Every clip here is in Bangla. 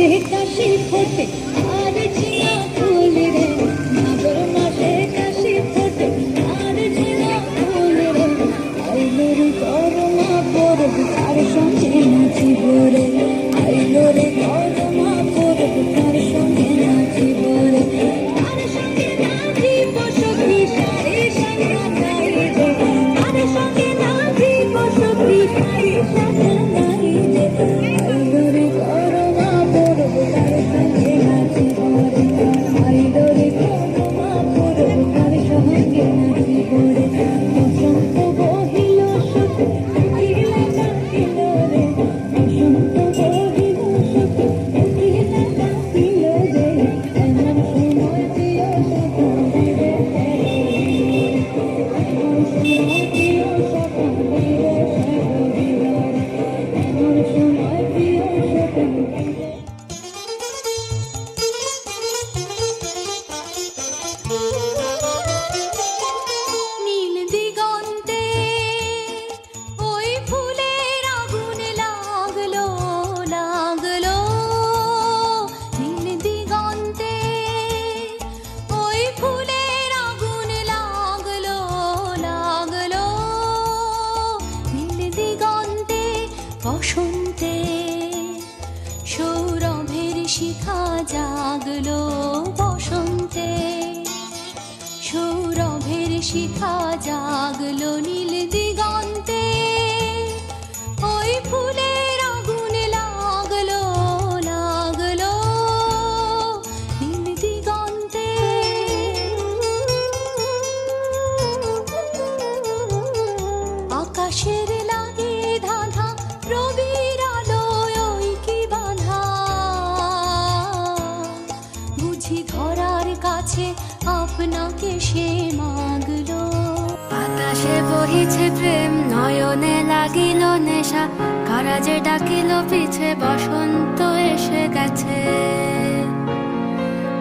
মাসে কাশি ফোটে। বসন্তে সৌরভের শিখা জাগলো বসন্তে। সৌরভের শিখা জাগলো নীল কাছে আপনাকে সে মাগলো। বাতাসে বহিছে প্রেম, নয়নে লাগিল নেশা। কারাজে ডাকিল, পিছে বসন্ত এসে গেছে।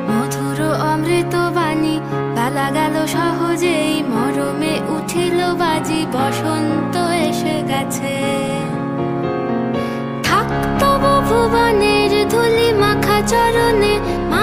মধুর অমৃত বাণী, বেলা গেল সহজেই। মরমে উঠিল বাজি, বসন্ত এসে গেছে। থাক তবু ভুবনের ধুলি মাখা চরণে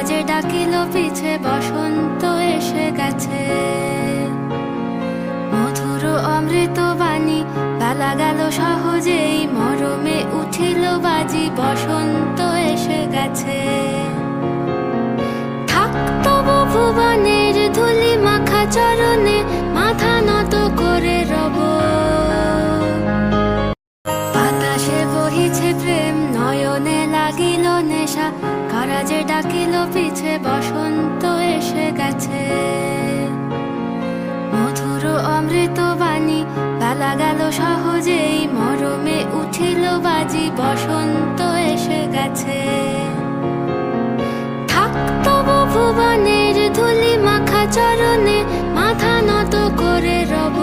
কারাজে ডাকিল পিছে, বসন্ত এসে গেছে। মধুর অমৃত বাণী, বালা গেল সহজেই, মরমে উঠিল বাজি, বসন্ত এসে গেছে। থাকতো তবু মধুর অমৃত বাণী, বেলা গেল সহজেই মরমে উঠিল বাজি, বসন্ত এসে গেছে। থাক তবু ভুবনের ধুলি মাখা চরণে, মাথা নত করে রব।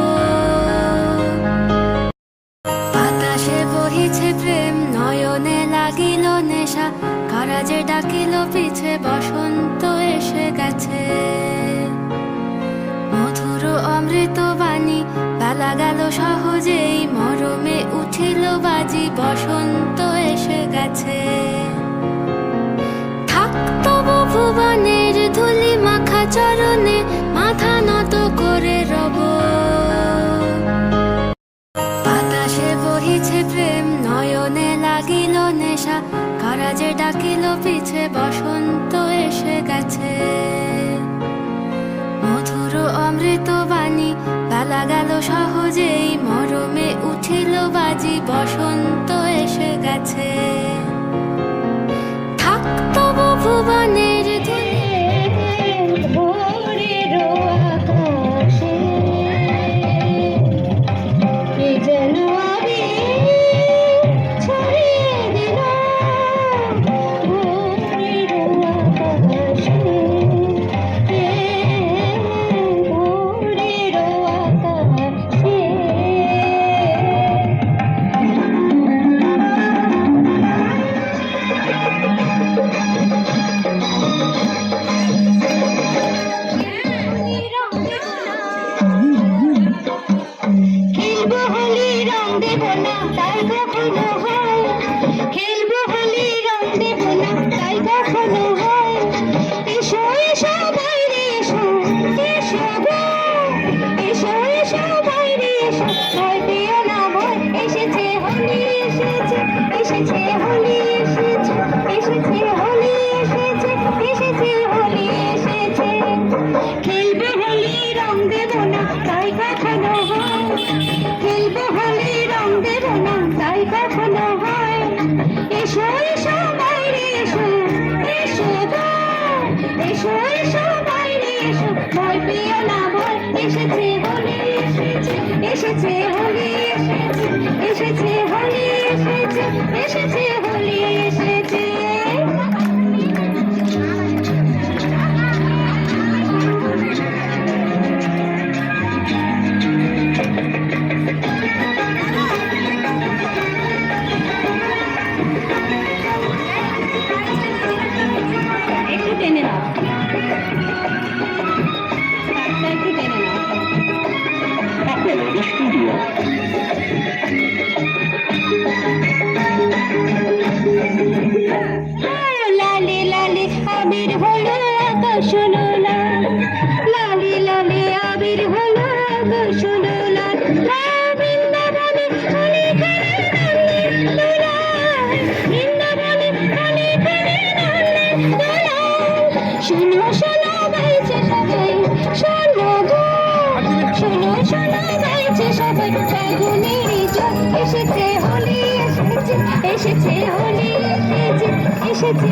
বাতাসে বহিছে প্রেম, নয়নে লাগিল নেশা, কারাজে ডাকিল পিছে, বসন্ত এসে গেছে। মধুর অমৃত বাণী বেলা গেল সহজেই মরমে উঠিল বাজি, বসন্ত এসে গেছে। থাক তবু ভুবনের ধুলি মাখা চরণে, মাথা নত করে রব। বাতাসে বহিছে প্রেম, নয়নে লাগিল নেশা, কারাজে ডাকিল পিছে, বসন্ত এসে গেছে। মধুর অমৃত বাণী বেলা গেল সহজেই মরমে উঠিল বাজি বসন্ত এসে গেছে। ভয় পেও না বল এসেছে, হোলি এসেছে এসেছে, হোলি এসেছে এসেছে, হোলি এসেছে এসেছে, হোলি এসেছে। খেলবে হোলি রং দেব না, তাই কখনো হয়। খেলবে হোলি রং দেব না, তাই কখনো হয়। এসো এসো বাইরে, এসো এসো এসো এসো এসেছে হোলি এসেছে এসেছে হোলি এসেছে। আবির হলো আকাশ লালি লালে আবির হলো এসেছে হোলি এসেছে এসেছে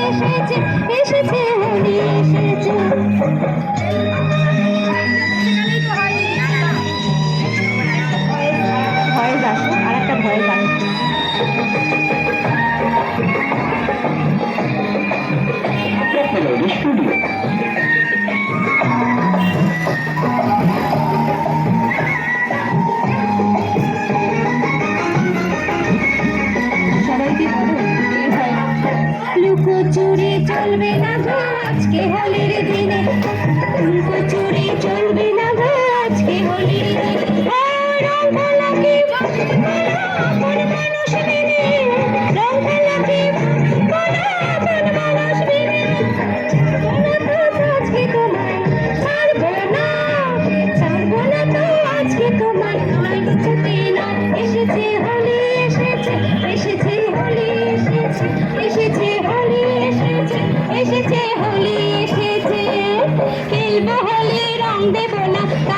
এসেছে এসেছে হোলি এসেছে।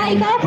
Hi guys!